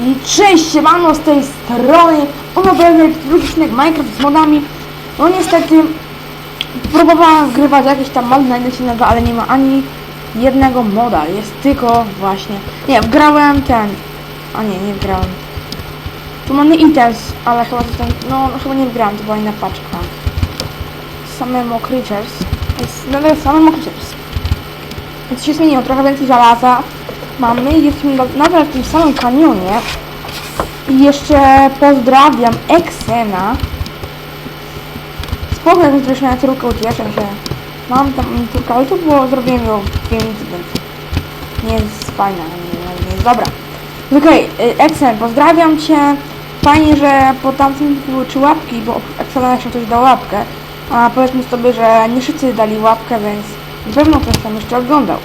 I cześć, siemano z tej strony Onobrany odcinek Minecraft z modami. No niestety Próbowałem wgrywać jakieś tam mody na innego, ale nie ma ani jednego moda Jest tylko właśnie Nie, wgrałem ten A nie, nie wgrałem. Tu mamy items, ale chyba to ten No, no chyba nie wgrałem, to była inna paczka. Same Mo Creatures Jest, no, no, same Mo Creatures. Więc się zmieniło, trochę więcej żelaza mamy. Jesteśmy na- nadal w tym samym kanionie. I jeszcze pozdrawiam Exena. Spoko, jak zresztą na córkę ucieszę się. Mam tam córkę, ale to było zrobiłem ją w 5 minut, więc nie jest fajna, nie, jest dobra. Okej, okay, Exen, pozdrawiam Cię. Fajnie, że po tamtym były trzy łapki, bo Excel jeszcze ktoś dał łapkę. A powiedzmy sobie, że nie wszyscy dali łapkę, więc na pewno ktoś tam jeszcze oglądał.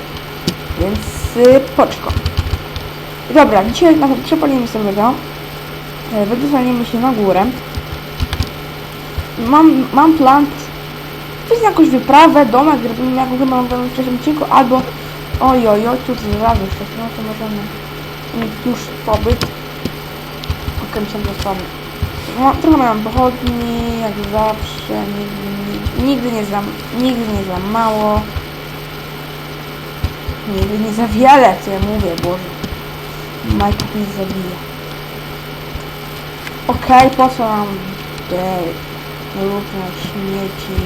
Więc y, poczko. Dobra, dzisiaj nawet przepalimy sobie to. E, Wydostaniemy się na górę. Mam, mam plan na jakąś wyprawę, domek, zrobimy jaką chyba mam w wcześniejszym odcinku, albo oj, oj, tu znalazłem coś, no to możemy mieć już pobyt. Okej, myślałem, że słabo. No, trochę mam pochodni, jak zawsze, nigdy, nigdy nie za, nigdy nie za mało. Nie za wiele, co ja mówię, Boże. Minecraft nie zabija. Okej, po co nam te różne śmieci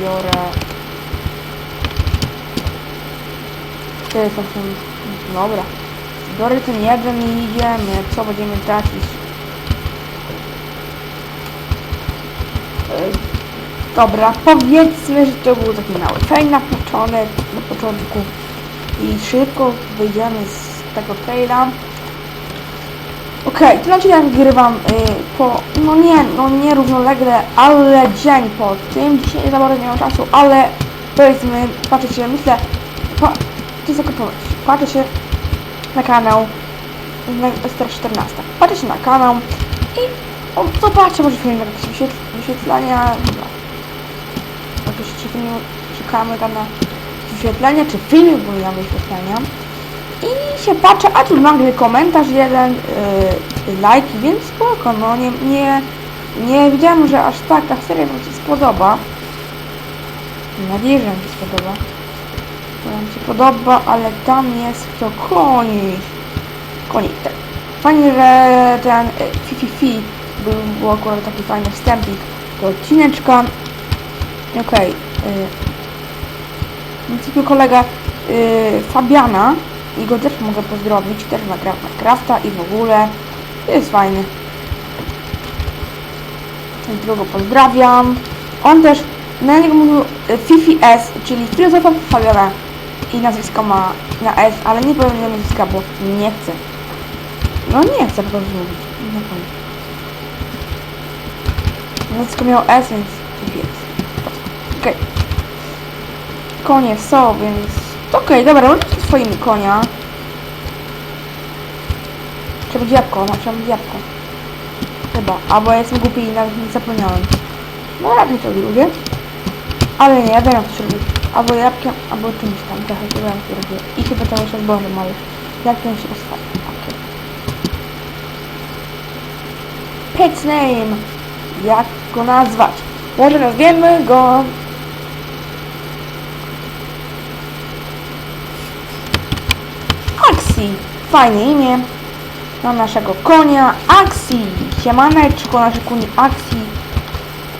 biorę. Jest właśnie... Dobra. Biorę ten jeden i idziemy. Co będziemy tracić? Dobra, powiedzmy, że to był taki mały fail na początek, na początku. I szybko wyjdziemy z tego faila. Okej, to znaczy ja wygrywam y, po, no nie, no nie równolegle, ale dzień po tym, dzisiaj za bardzo nie mam czasu, ale powiedzmy, patrzę się, myślę, pa, to jest patrzę się na kanał, na 14, patrzę się na kanał i o, zobaczę może film jakieś wyświetl wyświetlania, czy filmu, czekamy tam na wyświetlenia, czy filmy były na wyświetlenia i się patrzę, a tu nagle komentarz jeden, yy, lajki, więc spoko, no nie, nie, nie że aż tak ta seria wam się spodoba. Mam nadzieję, że wam się spodoba. Wam się podoba, ale tam jest to konik. Konik, tak. Fajnie, że ten y, Fifi Fi był, był akurat taki fajny wstępik do odcineczka. Okej. Okay, więc tu kolega y, Fabiana i go też mogę pozdrowić, też ma gra Minecrafta i w ogóle jest fajny. Więc pozdrawiam. On też, na niego mówił y, Fifi S, czyli filozofa Fabiana i nazwisko ma na S, ale nie powiem nazwiska, bo nie chcę. No nie chcę po prostu mówić. Nazwisko miał S, więc Fifi S. Okej. Konie są, więc... Okej, dobra, mamy tu swoimi konia. Trzeba być jabłko, no trzeba być jabłko. Chyba, albo ja jestem głupi i nawet nie zapomniałem. No raczej to lubię. Ale nie, ja wiem się robi. Albo jabłkiem, albo czymś tam, trochę chyba jak to robię. I chyba to z Bożem, ale jak to się rozstawia. Okej. Pet name. Jak go nazwać? Może nazwiemy go Axi. Fajne imię. Na naszego konia. Axi. Siemaneczko, nasze konie Axi.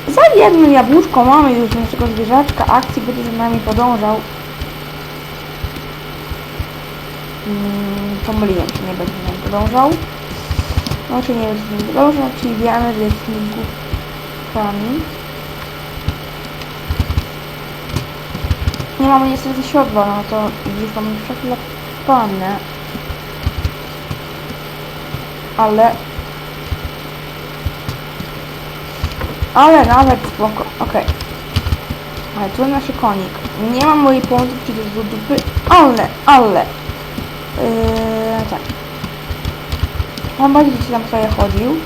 Za jedno jabłuszko mamy już naszego zwierzaczka. Axi będzie za nami podążał. Hmm, się, nie będzie nam podążał. No, czy nie będzie z nim podążał, czyli wiemy, że jest głupkami. Nie mamy niestety siodła, no to gdzieś tam przeklepane. Ale... Ale nawet spoko, okej. Ale tu nasz konik. Nie mam mojej pomocy, czyli do dupy, ale, ale... Yy, tak. Mam bardziej, że tam sobie chodził.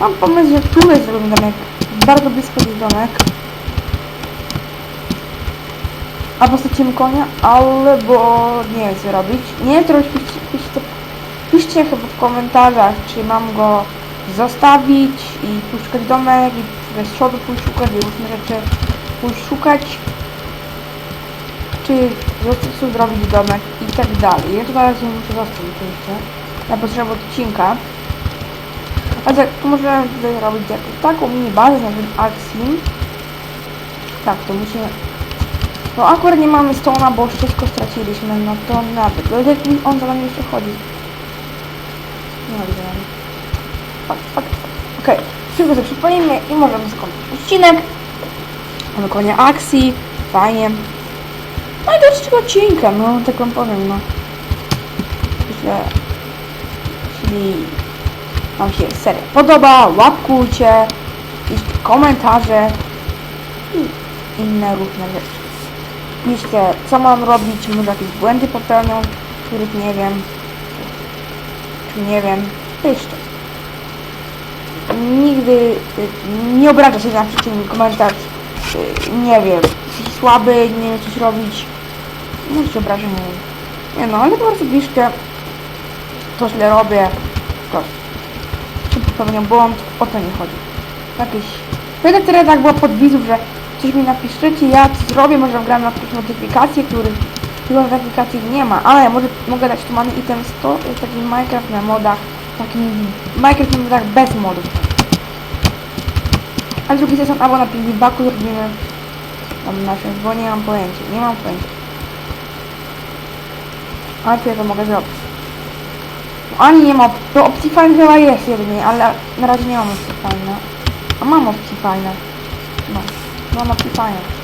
Mam pomysł, że tu jest zrobimy domek. Bardzo blisko jest domek. Albo stracimy konia, albo nie wiem co robić. Nie wiem co robić, piszcie, piszcie, chyba w komentarzach, czy mam go zostawić i poszukać domek i bez przodu pójść szukać i różne rzeczy pójść szukać czy prostu zrobić domek i tak dalej. Ja to na razie muszę zostać oczywiście na potrzeby odcinka. A tak, możemy tutaj robić taką mini bazę na tym Axim. Tak, to musimy... No akurat nie mamy stona, bo wszystko straciliśmy, no to nawet. Jak on za nami jeszcze chodzi. Okej, szybko sobie przypomnijmy i możemy skończyć odcinek. Mamy konia akcji, fajnie. No i jest tylko odcinka, no tak wam powiem, no. Myślę, jeśli Wam się seria podoba, łapkujcie, piszcie komentarze i inne różne rzeczy. Piszcie, co mam robić, może jakieś błędy popełnią, których nie wiem, nie wiem, piszcie. Nigdy y, nie obraża się na przeciwny komentarz, y, nie wiem, jesteś słaby, nie wiem coś robić, może się obraża, nie wiem. Nie no, ale po prostu piszcie, to źle robię, czy popełniam błąd, o to nie chodzi. Jakieś... Pamiętam teraz tak było pod widzów, że coś mi napiszecie, ja coś zrobię, może gram na jakieś modyfikacje, których tych modyfikacji nie ma, ale może mogę dać tu item 100, jest taki Minecraft na modach, taki Minecraft na modach bez modów. A drugi sezon albo na Piggybaku zrobimy tam nasze, bo nie mam pojęcia, nie mam pojęcia. Ale to ja to mogę zrobić. Ani nie ma, to Optifine chyba jest jedynie, ale na razie nie mam Optifine. A mam Optifine. No, mam Optifine.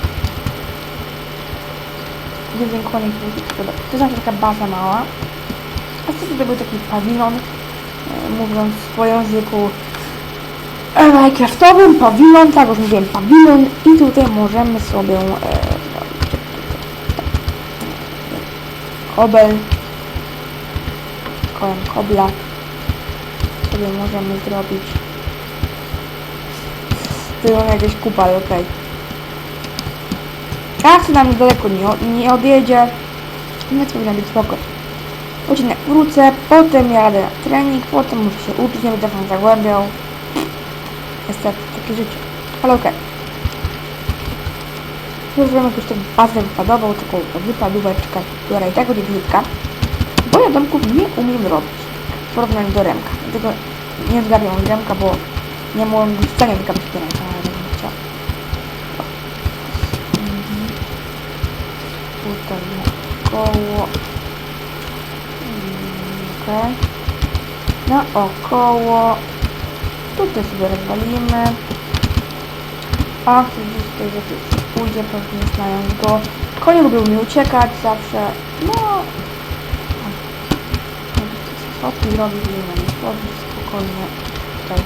Jeden sprzedać. To jest taka baza mała. A co tutaj był taki pawilon, e, mówiąc po języku e, Minecraftowym, pawilon, tak już mówiłem, pawilon i tutaj możemy sobie e, kobel kołem kobla sobie możemy zrobić. Mam jakieś kupa, ale okej. Jak się nam daleko nie, nie odjedzie, więc powinno być spoko. Odcinek wrócę, potem jadę na trening, potem muszę się uczyć, nie będę wam zagłębiał. Niestety, takie życie. Ale okej. Okay. Zrobimy jakąś taką bazę wypadową, taką wypadóweczkę, która i tak będzie brzydka. Bo ja domków nie umiem robić w porównaniu do Remka. Dlatego nie zgarniam Remka, bo nie mogłem w stanie wykapić do Remka, ale bym chciał. Mhm. Tutaj naokoło. Mm, Okej. Naokoło. Tutaj sobie rozwalimy. A, gdzieś tutaj rzeczy pójdzie, pewnie znając go. Konie lubią mi uciekać zawsze. No, Schodki robić, nie wiem, spokojnie. Tutaj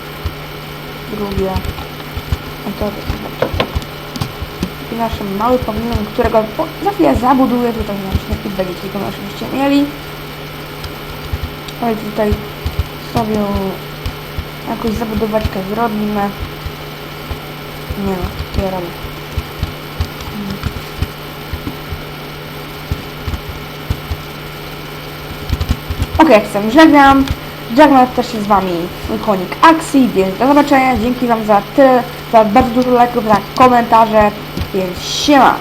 drugie. I to I nasz mały pawilon, którego za chwilę zabuduję, tutaj na i będziecie go oczywiście mieli. Ale tutaj sobie jakąś zabudowaczkę zrobimy. Nie no, ja robię. Ok, jak chcę, żegnam. Żegnam też się z Wami konik Axi, więc do zobaczenia. Dzięki Wam za tyle, za bardzo dużo lajków, za komentarze, więc siema.